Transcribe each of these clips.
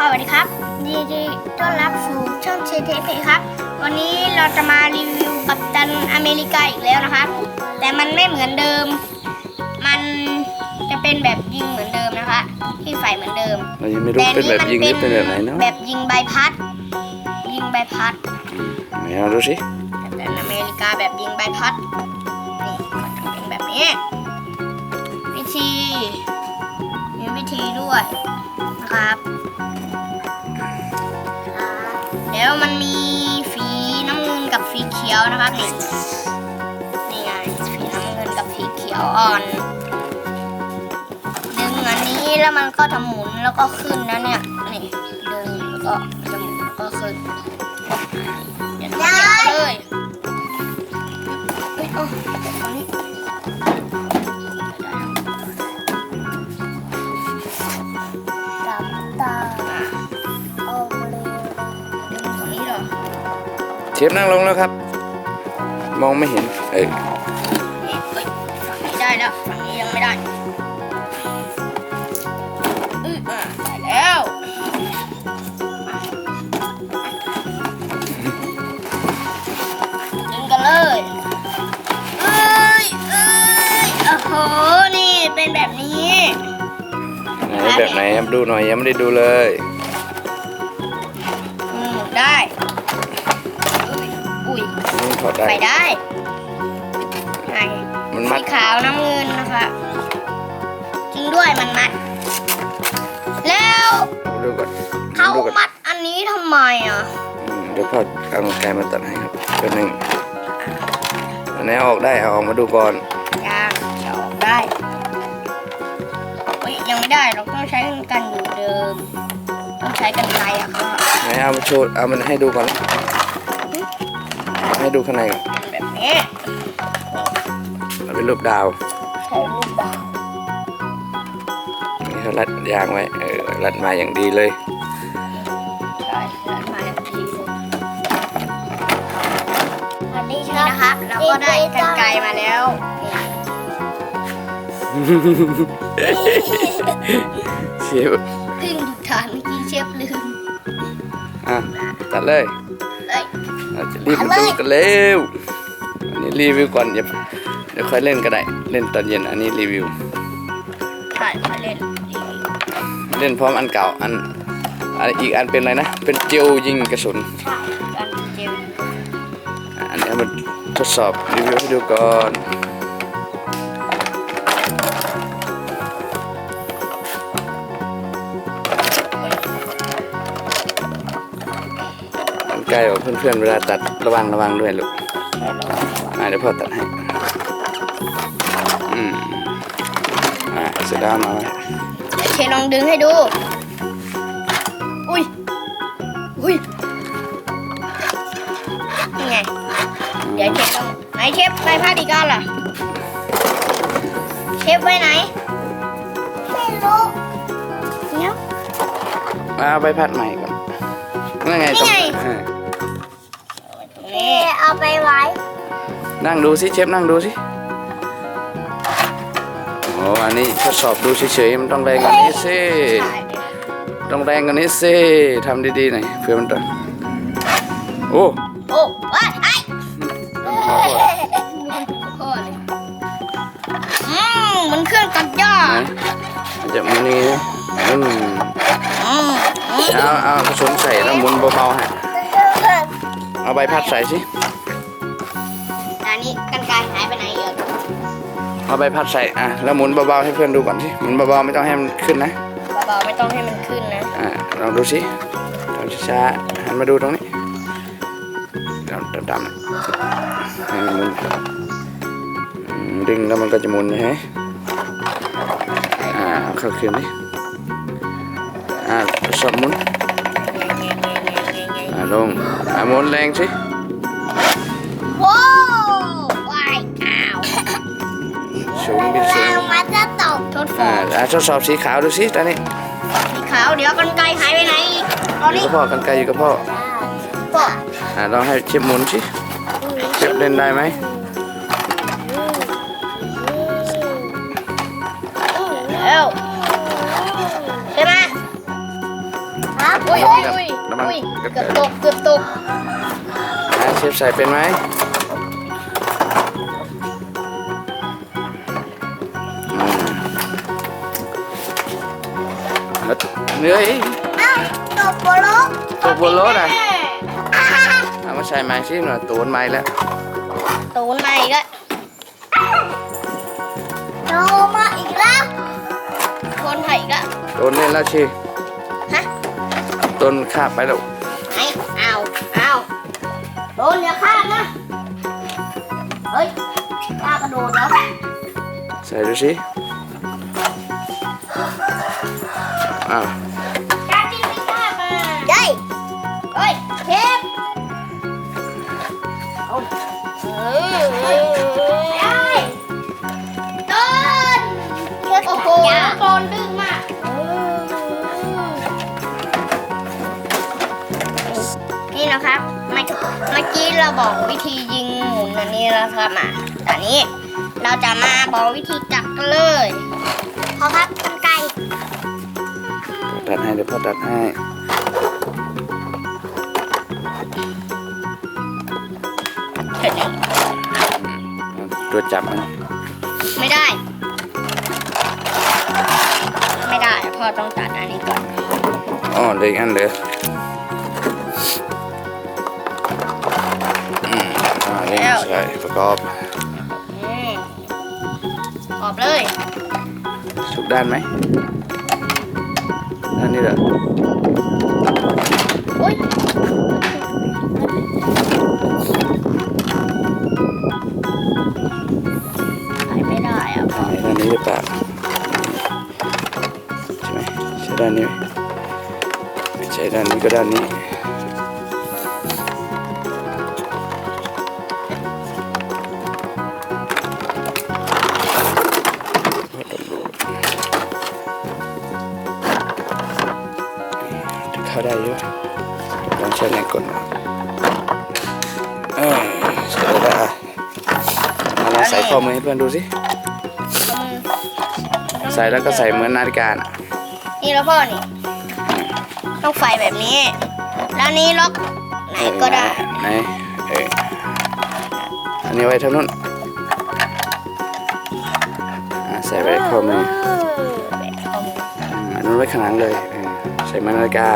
สวัสดีครับยินดีต้อนรับสู่ช่องเชเทเพครับ วันนี้เราจะมารีวิวกัปตันอเมริกาอีกแล้วนะครับ แต่มันไม่เหมือนเดิม มันจะเป็นแบบยิงเหมือนเดิมนะคะที่ไฟเหมือนเดิมเรายังไม่รู้เป็นแบบยิงหรือเป็นแบบไหนเนาะแบบยิงใบพัด ยิงใบพัดไหนเราดูสิกัปตันอเมริกาแบบยิงใบพัดนี่มันจะเป็นแบบนี้ วิธีมีวิธีด้วยนะครับ แล้วมันมีสีน้ำเงินกับสีเขียวนะครับนี่นี่ไงสีน้ำเงินกับสีเขียวอ่อน ดึงอันนี้แล้วมันก็จะหมุนแล้วก็ขึ้นนะเนี่ยนี่ดึงแล้วก็จะหมุนแล้วก็ขึ้นเดี๋ยวเราเก็บกันเลย เชฟนั่งลงแล้วครับ มองไม่เห็นเอ้ยนี่เอ้ยฝั่งนี้ได้แล้วฝั่งนี้ยังไม่ได้อืออะได้แล้วยิงกันเลยเอ้ยเอ้ยโอ้โหนี่เป็นแบบนี้ ไหนแบบไหนครับดูหน่อยยังไม่ได้ดูเลย ดได้ ไปได้ไงมันมัสีด ขาวน้ำเงินนะคะจริงด้วยมันมัด แล้วดูก่อนเขาดูก่อนมัดอันนี้ทำไมอะอืมเดี๋ยวพ่อเอาไกลมาตัดให้ครับเป็นหนึ่งอันไหนเอาออกได้เอาออกมาดูก่อนยางจะออกได้เฮ้ยยังไม่ได้เราต้องใช้กันอยู่เดิม ต้องใช้กันไกลอะก็ไหนเอามาโชว์เอามันให้ดูก่อนเอา ให้ดูข้างในก่อนเป็นแบบนี้เอาเป็นรูปดาวใช้รูปดาว นี่เขารัดยางไว้ เออ รัดมาอย่างดีเลยใช่แล้วมาทันทีเลยอันนี้นะครับเราก็ได้กันไกลมาแล้วนี่เชฟเพิ่งดูทานเมื่อกี้เชฟลืม อะ ตัดเลยเลยเราจะรีบมาดูกันเร็วอันนี้รีวิวก่อนอย่าเดี๋ยวค่อยเล่นก็ได้ เล่นตอนเย็นอันนี้รีวิว ถ่ายมาเล่นเล่นพร้อมอันเก่าอันอันอีกอันเป็นอะไรนะ เป็นเจลยิงกระสุน ใช่กันเจลอะอันนี้มาทดสอบรีวิวให้ดูก่อน มันใกล้กว่าเพื่อนๆเวลาตัดระวังระวังด้วยลูกอะเดี๋ยวพ่อตัดให้อืมอะเสร็จแล้วมาไว้เชลองดึงให้ดู อุ้ย อุ้ยนี่ไง เดี๋ยวเชฟต้องไหนเชฟไปพาดีกันล่ะ เชฟไปไหน ไม่รู้เนี่ยเอาใบพัดใหม่ก่อนนั่นไงตรงนี่ไงเออนี่ เอาไปไว้ นั่งดูสิเชฟนั่งดูสิโอ้อันนี้ทดสอบดูเฉยๆมันต้องแรงกว่านี้สิต้องแรงกว่านี้สิทำดีๆหน่อยเพื่อมันต้องโอ้โอ้ว้ายไอ้ขอโทษพ่อเลยอืมมันเครื่องตัดหญ้าไหนมันจะมันนี่นะอืมอืมเอาเอากระสุนใส่แล้วหมุนเบาๆฮะเอาใบพัดใส่สิ เอาใบพัดใส่อะแล้วหมุนเบาๆให้เพื่อนดูก่อนสิหมุนเบาๆไม่ต้องให้มันขึ้นนะเบาๆไม่ต้องให้มันขึ้นนะอ่าลองดูสิทำช้าๆหันมาดูตรงนี้ดำดำๆให้มันหมุนอืมดึงแล้วมันก็จะหมุนนะฮะอ่าเอาเข้าคืนดิอ่าสอบหมุนอ่าลงอ่าหมุนแรงสิโว้ว้ สูงบินสูงมันจะตกทดสอ่าบอ่าทดสอบสีขาวดูสิตอนนี้สีขาวเดี๋ยวกันไกลหายไปไหนอีกตอนอยู่นี้กับพ่อกันไกลอยู่กับพ่อก็อ่าลองให้เชฟหมุนสิเชฟเล่นได้ไหมแล้วใช่ไหมครับอุ้ยอุ้ยอุ้ยอุ้ยเกือบตกเกือบตกนะเชฟใส่เป็นไหม แล้วเนื้ออีกอ้าวตกบนรถตกบนรถอะเอามาใส่ไม้ซิหน่อยตูนไม้แล้วตูนมาอีกแล้วโตมาอีกแล้วคนไทยอีกแล้วตูนเล่นแล้วชีฮะตูนข้าบไปแล้วไอ้เอาเอาโดนอย่าข้ามนะเฮ้ยกล้ากระโดดแล้วใส่ดูสิอ้ เออเฮ้ต้นโอ้โหต้นดึงมากนี่นะครับเมื่อกี้เราบอกวิธียิงหมุนอันนี้แล้วครับอะตอนนี้เราจะมาบอกวิธีจับกันเลยพอครับกันไกตัดให้เดี๋ยวพ่อตัดให้เห็นยัง ตัวจับมันไม่ได้ ไม่ได้พ่อต้องตัดอันนี้ก่อนอ๋อเหลยอันเหลยอืมอ่าเล่นใส่ประกอบอืมออกเลย สุกด้านไหมด้านนี้เหรอ ก็ด้านนี้ เข้าได้อยู่ลองใช้แรงกดหน่อยเออใส่ได้แล้วอะเอาลองใส่ข้อมือให้เพื่อนดูสิเอามือใส่แล้วก็ใส่เหมือนนาฬิกาน่ะ นี่แล้วพ่อนี่ ต้องไฟแบบนี้ แล้วนี้ล็อกไหนก็ได้ ไหนเอออันนี้ไว้เท่านู้นอะใส่ไว้ข้อมือแบบข้อมืออืมอันนู้นไว้ข้างหลังเลยเออใส่เหมือนนาฬิกา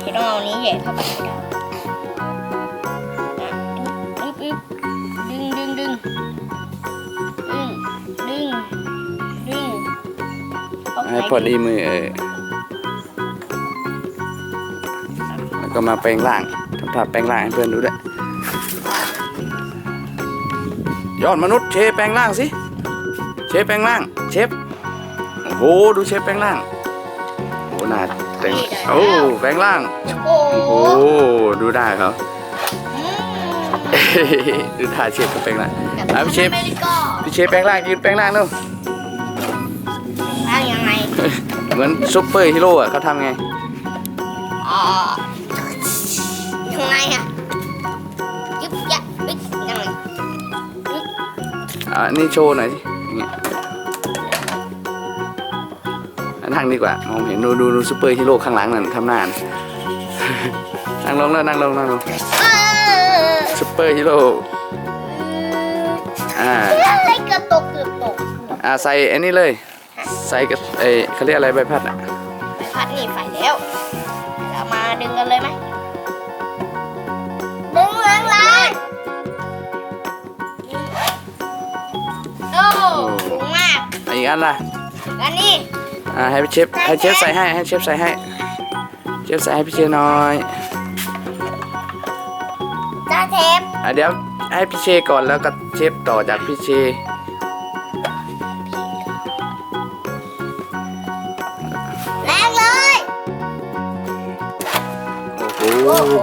ที่ต้องเอานี้แหย่เข้าไปให้ได้อะอึ๊บอึ๊บดึงดึงดึง ให้พอดีมือเออแล้วก็มาแปลงร่างทำท่าแปลงร่างให้เพื่อนดูด้วยยอดมนุษย์เชฟแปลงร่างสิ เชฟแปลงร่าง เชฟ โอ้โห ดูเชฟแปลงร่าง โอ้โหหน้าแต่งโอ้ แปลงร่าง โอ้โหโอ้โหดูได้เขาอืมดูท่าเชฟเขาแปลงร่างแบบอะพี่เชฟอเมริกาพี่เชฟแปลงร่างยืนแปลงร่างเร็วร่างยังไง เหมือนซุปเปอร์ฮีโร่อะเขาทำไง อ๋อยังไงอะยึบยับยึบยังไงยึบอ่านี่โชว์หน่อยสิอย่างเงี้ยอะนั่งดีกว่ามองเห็นดูดูดูซุปเปอร์ฮีโร่ข้างหลังนั่นทำหน้าน่ะนั่งลงแล้วนั่งลงนั่งลงเออซุปเปอร์ฮีโร่อ่าอะไรเกือบตกเกือบตกอ่าใส่อันนี้เลย ใส่กับไอ้เขาเรียกอะไรใบพัดอะไปพัดหนีไฟแล้วเรามาดึงกันเลยไหมดึงแรงแรงโอ้สูงมากอะอีกอันล่ะอันนี้อ่าให้เชฟให้เชฟใส่ให้ให้เชฟใส่ให้เชฟใส่ให้พี่เชฟหน่อยจ้าเทปอะเดี๋ยวให้พี่เชก่อนแล้วก็เชฟต่อจากพี่เชแ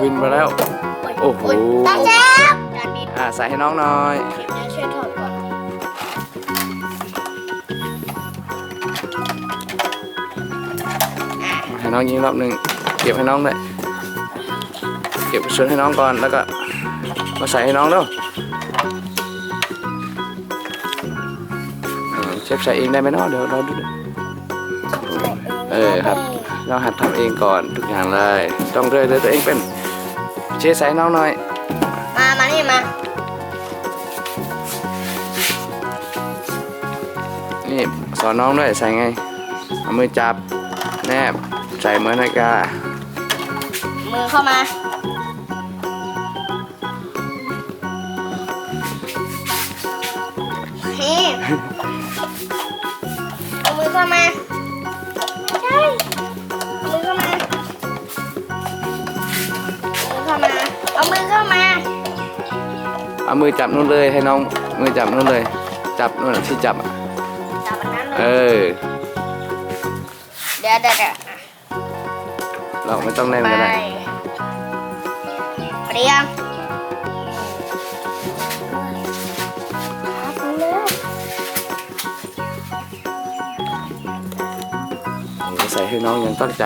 บินมาแล้ว โอ้โหจ้าเทปจานบินอ่าใส่ให้น้องหน่อยเดี๋ยวช่วยถอดก่อนอะให้น้องยิงรอบหนึ่งเก็บให้น้องด้วยเก็บส่วนให้น้องก่อนแล้วก็มาใส่ให้น้องแล้วเชฟใส่เองได้ไหมเนาะเดี๋ยวเราดูด้วยใส่เอเออครับเราหัดทำเองก่อนทุกอย่างเลย ต้องเรื่อยๆตัวเองเป็น เชียร์ใส่น้องหน่อย มา มานี่มา นี่สอนน้องด้วยใส่ไง เอามือจับ แนบ ใส่เหมือนนาฬิกา มือเข้ามา นี่ เอามือเข้ามา เอามือเข้ามา เอามือจับนู่นเลยให้น้อง มือจับนู่นเลย จับนู่นที่จับอะจับอันนั้นเลเอยอ เดี๋ยวเดี๋ยวเดี๋ยวเราไม่ต้องแน่นไปก็ได้เรียงเร็วโอ้ใส่ให้น้องอยังตั้งใจ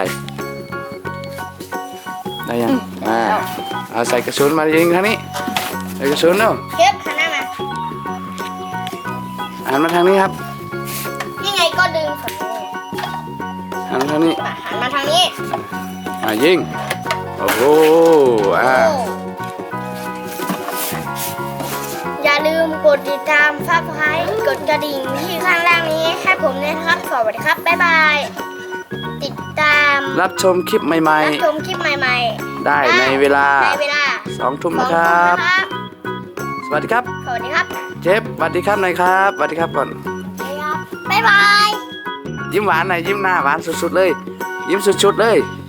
ได้ยัง อ่า เอาใส่กระสุนมายิงทางนี้ใส่กระสุนเนาะเก็บหันหน้ามาหันมาทางนี้ครับนี่ไงก็ดึงฝั่งนี้หันมาทางนี้มาหันมาทางนี้อ่ายิงโอ้โหอ่าอย่าลืมกดติดตามซับสไครต์กดกระดิ่งที่ข้างล่างนี้ให้ผมด้วยนะครับสวัสดีครับบ๊ายบายติดตาม รับชมคลิปใหม่รับชมคลิปใหม่ๆ ได้ในเวลาๆในเวลาสองทุ่มสองนะคทุ่รัมบนะครับ สวัสดีครับ สวัสดีครับ เจฟสวัสดีครับหน่อยครับสวัสดีครับก่อนบ๊ายบาย ยิ้มหวานหน่อยยิ้มหน้าหวานสุดๆเลย ยิ้มสุดๆเลยบ